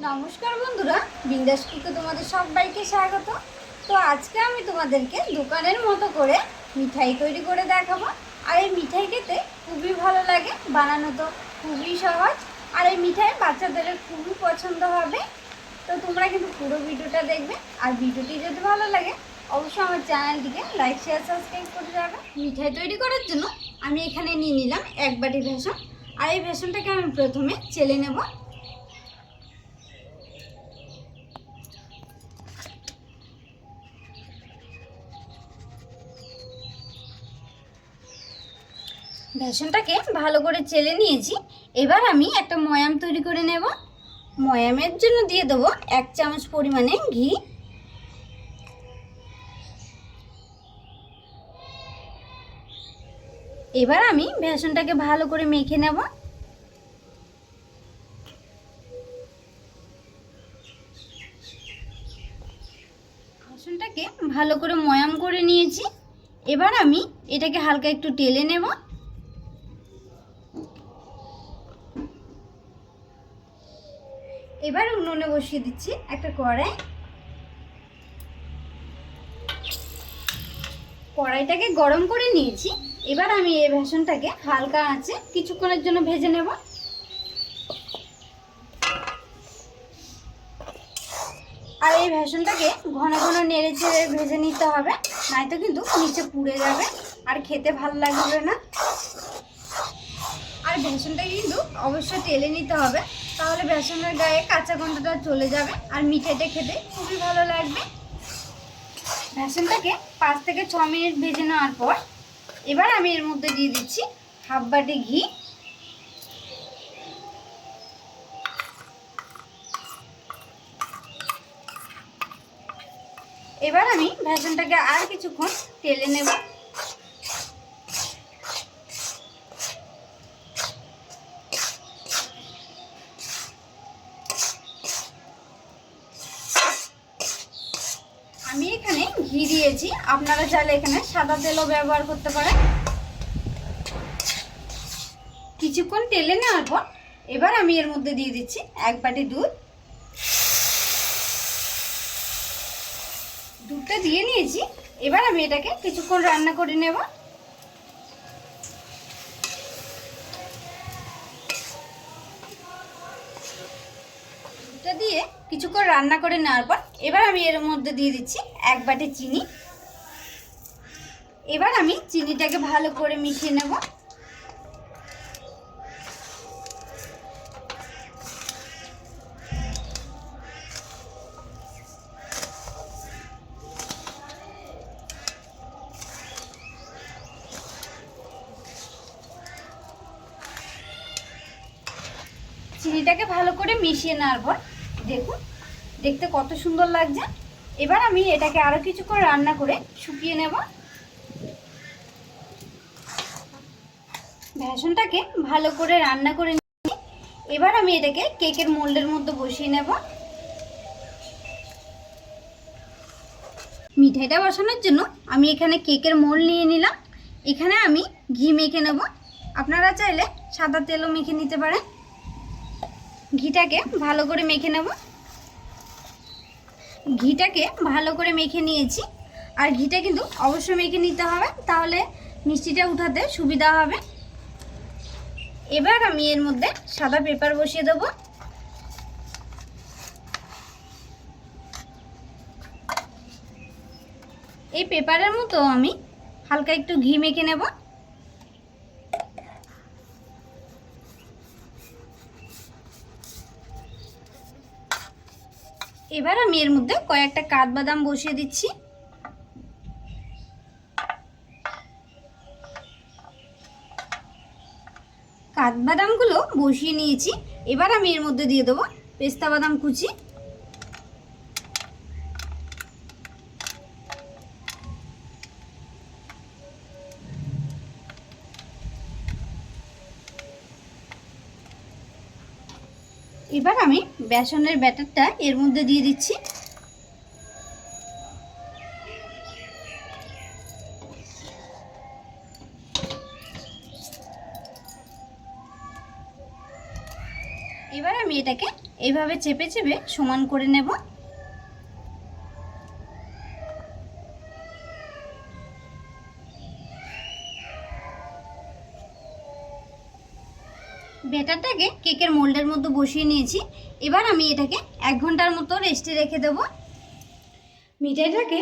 নমস্কার বন্ধুরা, বিন্দাস কুকে তোমাদের সবাইকে স্বাগত। তো আজকে আমি তোমাদেরকে দোকানের মতো করে মিঠাই তৈরি করে দেখাবো। আর এই মিঠাই খেতে খুবই ভালো লাগে, বানানো তো খুবই সহজ। আর এই মিঠাই বাচ্চাদের খুবই পছন্দ হবে। তো তোমরা কিন্তু পুরো ভিডিওটা দেখবে। আর ভিডিওটি যদি ভালো লাগে, অবশ্যই আমার চ্যানেলটিকে লাইক শেয়ার সাবস্ক্রাইব করে যাবে। মিঠাই তৈরি করার জন্য আমি এখানে নিয়ে নিলাম এক বাটি ভেসন আর এই ভেসনটাকে আমি প্রথমে চেলে নেব। বেসনটাকে ভালো করে চেলে নিয়েছি। এবার আমি একটা ময়াম তৈরি করে নেব। ময়ামের জন্য দিয়ে দেবো এক চামচ পরিমাণে ঘি। এবার আমি বেসনটাকে ভালো করে মেখে নেব। বেসনটাকে ভালো করে ময়াম করে নিয়েছি। এবার আমি এটাকে হালকা একটু টেলে নেব। এবার উনুনে বসিয়ে দিচ্ছি, একটা কড়াই। কড়াইটাকে গরম করে নিয়েছি। এবার আমি এই বেসনটাকে হালকা আঁচে কিছুক্ষণের জন্য ভেজে নেব। আর এই বেসনটাকে ঘন ঘন নেড়ে চেড়ে ভেজে নিতে হবে নয়তো কিন্তু নিচে পুড়ে যাবে। আর খেতে ভালো লাগবে না। আর বেসনটাকে কিন্তু অবশ্যই তেলে নিতে হবে। তাহলে বেসনের গায়ে কাঁচা গন্ধটা চলে যাবে আর মিঠাইটা খেতে খুবই ভালো লাগবে। বেসনটাকে পাঁচ থেকে ছ মিনিট ভেজে নেওয়ার পর এবার আমি এর মধ্যে দিয়ে দিচ্ছি হাফ বাটি ঘি। এবার আমি বেসনটাকে আর কিছুক্ষণ তেলে নেব। আমি এখানে ঘি দিয়েছি। আপনারা চাইলে এখানে সাদা তেলও ব্যবহার করতে পারেন। কিছুক্ষণ তেলে নেওয়ার পর এবার আমি এর মধ্যে দিয়ে দিচ্ছি এক বাটি দুধ। দুধটা দিয়ে নিয়েছি। এবার আমি এটাকে কিছুক্ষণ রান্না করে নেব দুধটা দিয়ে কিছুক্ষণ রান্না করে নেওয়ার পর এবার আমি এর মধ্যে দিয়ে দিচ্ছি এক বাটি চিনি। এবার আমি চিনিটাকে ভালো করে মিশিয়ে নেব। চিনিটাকে ভালো করে মিশিয়ে নেওয়ার পর দেখুন, দেখতে কত সুন্দর লাগছে। এবার আমি এটাকে আরও কিছুক্ষণ রান্না করে শুকিয়ে নেব। বেসনটাকে ভালো করে রান্না করে নিয়ে এবার আমি এটাকে কেকের মোল্ডের মধ্যে বসিয়ে নেব। মিঠাইটা বসানোর জন্য আমি এখানে কেকের মোল্ড নিয়ে নিলাম। এখানে আমি ঘি মেখে নেব। আপনারা চাইলে সাদা তেলও মেখে নিতে পারেন। ঘিটাকে ভালো করে মেখে নেব। ঘিটাকে ভালো করে মেখে নিয়েছি। আর ঘিটা কিন্তু অবশ্যই মেখে নিতে হবে, তাহলে মিষ্টিটা উঠাতে সুবিধা হবে। এবার আমি এর মধ্যে সাদা পেপার বসিয়ে দেব। এই পেপারের মতো আমি হালকা একটু ঘি মেখে নেব। এবার আমি এর মধ্যে কয়েকটা কাঠবাদাম বসিয়ে দিচ্ছি। কাঠবাদামগুলো বসিয়ে নিয়েছি। এবার আমি এর মধ্যে দিয়ে দেবো পেস্তা বাদাম কুচি। এবার আমি বেসনের ব্যাটারটা এর মধ্যে দিয়ে দিচ্ছি। এবার আমি এটাকে এইভাবে চেপে চেপে সমান করে নেব। ব্যাটারটাকে কেকের মোল্ডের মধ্যে বসিয়ে নিয়েছি। এবার আমি এটাকে এক ঘণ্টার মতো রেস্টে রেখে দেব। মিঠাইটাকে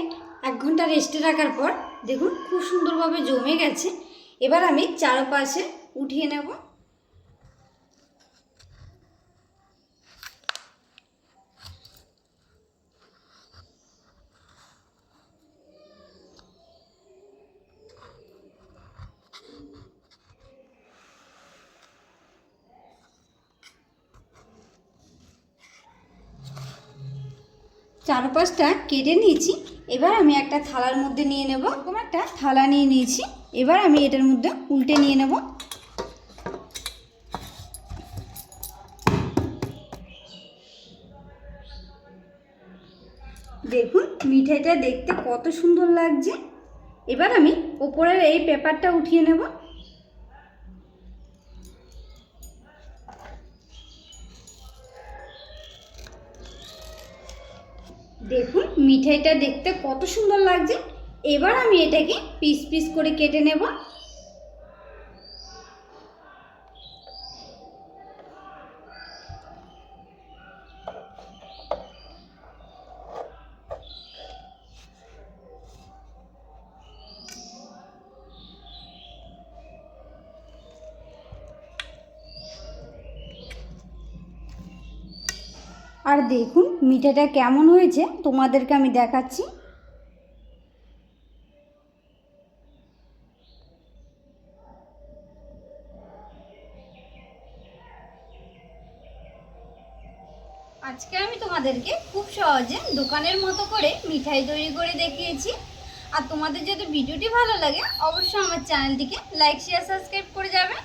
এক ঘণ্টা রেস্টে রাখার পর দেখুন খুব সুন্দরভাবে জমে গেছে। এবার আমি চারপাশে উঠিয়ে নেব। চারপাশটা কেটে নিয়েছি। এবার আমি একটা থালার মধ্যে নিয়ে নেব। এরকম একটা থালা নিয়ে নিয়েছি। এবার আমি এটার মধ্যে উল্টে নিয়ে নেব। দেখুন, মিঠাইটা দেখতে কত সুন্দর লাগছে। এবার আমি ওপরের এই পেপারটা উঠিয়ে নেব। দেখুন মিঠাইটা দেখতে কত সুন্দর লাগছে। এবার আমি এটাকে পিস পিস করে কেটে নেব। আর দেখুন মিঠাইটা কেমন হয়েছে, তোমাদেরকে আমি দেখাচ্ছি। আজকে আমি তোমাদেরকে খুব সহজে দোকানের মতো করে মিঠাই তৈরি করে দেখিয়েছি। আর তোমাদের যদি ভিডিওটি ভালো লাগে, অবশ্যই আমার চ্যানেলটিকে লাইক শেয়ার সাবস্ক্রাইব করে যাবে।